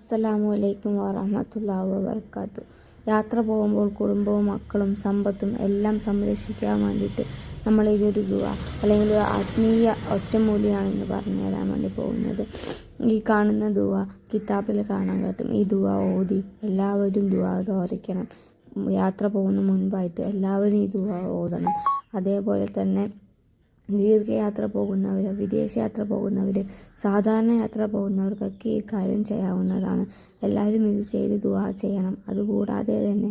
അസ്സലാമു അലൈക്കും വറഹമത്തുള്ളാഹി വബർക്കാത്തു യാത്ര പോകുമ്പോൾ കുടുംബവും മക്കളും സമ്പത്തും എല്ലാം സംരക്ഷിക്കാൻ വേണ്ടിയിട്ട് നമ്മൾ ഇതൊരു ദുവ അല്ലെങ്കിൽ ഒരു ആത്മീയ ഒറ്റമൂലിയാണെന്ന് പറഞ്ഞു തരാൻ വേണ്ടി പോകുന്നത്. ഈ കാണുന്ന ദുവ കിതാബിൽ കാണാൻ കിട്ടും ഈ ദുവ ഓതി എല്ലാവരും ദുവ തോരയ്ക്കണം യാത്ര പോകുന്ന മുൻപായിട്ട് എല്ലാവരും ഈ ദുവ ഓതണം. അതേപോലെ തന്നെ ദീർഘയാത്ര പോകുന്നവർ വിദേശയാത്ര പോകുന്നവർ സാധാരണ യാത്ര പോകുന്നവർക്കൊക്കെ ഈ കാര്യം ചെയ്യാവുന്നതാണ്. എല്ലാവരും ഇത് ചെയ്ത് ദുവാ ചെയ്യണം. അതുകൂടാതെ തന്നെ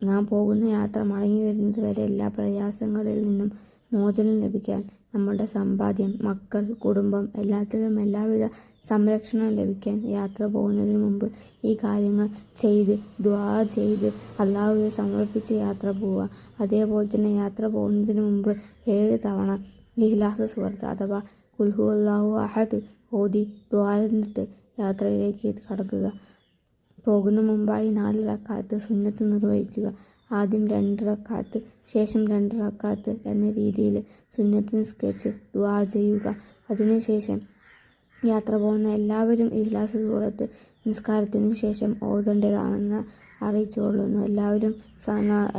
നാം പോകുന്ന യാത്ര മടങ്ങി വരുന്നത് വരെ എല്ലാ പ്രയാസങ്ങളിൽ നിന്നും മോചനം ലഭിക്കാൻ നമ്മുടെ സമ്പാദ്യം മക്കൾ കുടുംബം എല്ലാത്തിലും എല്ലാവിധ സംരക്ഷണം ലഭിക്കാൻ യാത്ര പോകുന്നതിന് മുമ്പ് ഈ കാര്യങ്ങൾ ചെയ്ത് ദ്വാ ചെയ്ത് അള്ളാഹുവെ സമർപ്പിച്ച് യാത്ര പോവുക. അതേപോലെ തന്നെ യാത്ര പോകുന്നതിന് മുമ്പ് ഏഴ് തവണ ഇഹ്ലാസ് സുഹൃത്ത് അഥവാ കുൽഹു അള്ളാഹു അഹദ് ഓതി ദ്വാരന്നിട്ട് യാത്രയിലേക്ക് കടക്കുക. പോകുന്ന മുമ്പായി നാല് റക്കാലത്ത് സുന്നത്ത് നിർവഹിക്കുക. ആദ്യം രണ്ട് റക്കാത്ത് ശേഷം രണ്ട് റക്കാത്ത് എന്ന രീതിയിൽ സുന്നത്ത് സ്കെച്ച് ദുആ ചെയ്യുക. അതിനുശേഷം യാത്ര പോകുന്ന എല്ലാവരും ഇഹ്ലാസ് സൂറത്ത് നിസ്കാരത്തിന് ശേഷം ഓതേണ്ടതാണെന്ന് അറിയിച്ചുകൊള്ളുന്നു. എല്ലാവരും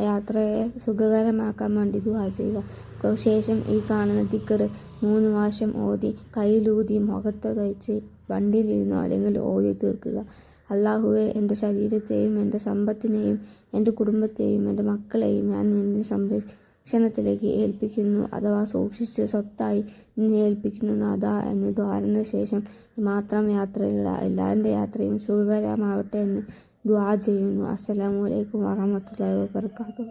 യാത്രയെ സുഖകരമാക്കാൻ വേണ്ടി ദുആ ചെയ്യുക. ശേഷം ഈ കാണുന്ന തിക്കർ മൂന്ന് വാശം ഓതി കയ്യിലൂതി മുഖത്ത് കഴിച്ച് വണ്ടിയിലിരുന്നോ അല്ലെങ്കിൽ ഓതി തീർക്കുക. അള്ളാഹുവെ എന്റെ ശരീരത്തെയും എന്റെ സമ്പത്തിനെയും എന്റെ കുടുംബത്തെയും എന്റെ മക്കളെയും ഞാൻ നിന്നെ സംരക്ഷണത്തിലേക്ക് ഏൽപ്പിക്കുന്നു. അഥവാ സൂക്ഷിച്ച് സ്വത്തായി നിന്നെ ഏൽപ്പിക്കുന്നു. നാഥ എന്ന് ദ്വാരന ശേഷം മാത്രം യാത്രയുള്ള എല്ലാവരുടെ യാത്രയും സുഖകരമാവട്ടെ എന്ന് ദ്വാ ചെയ്യുന്നു. അസ്സലാമു അലൈക്കും വറഹമത്തുള്ളാഹി വബർക്കാത്തു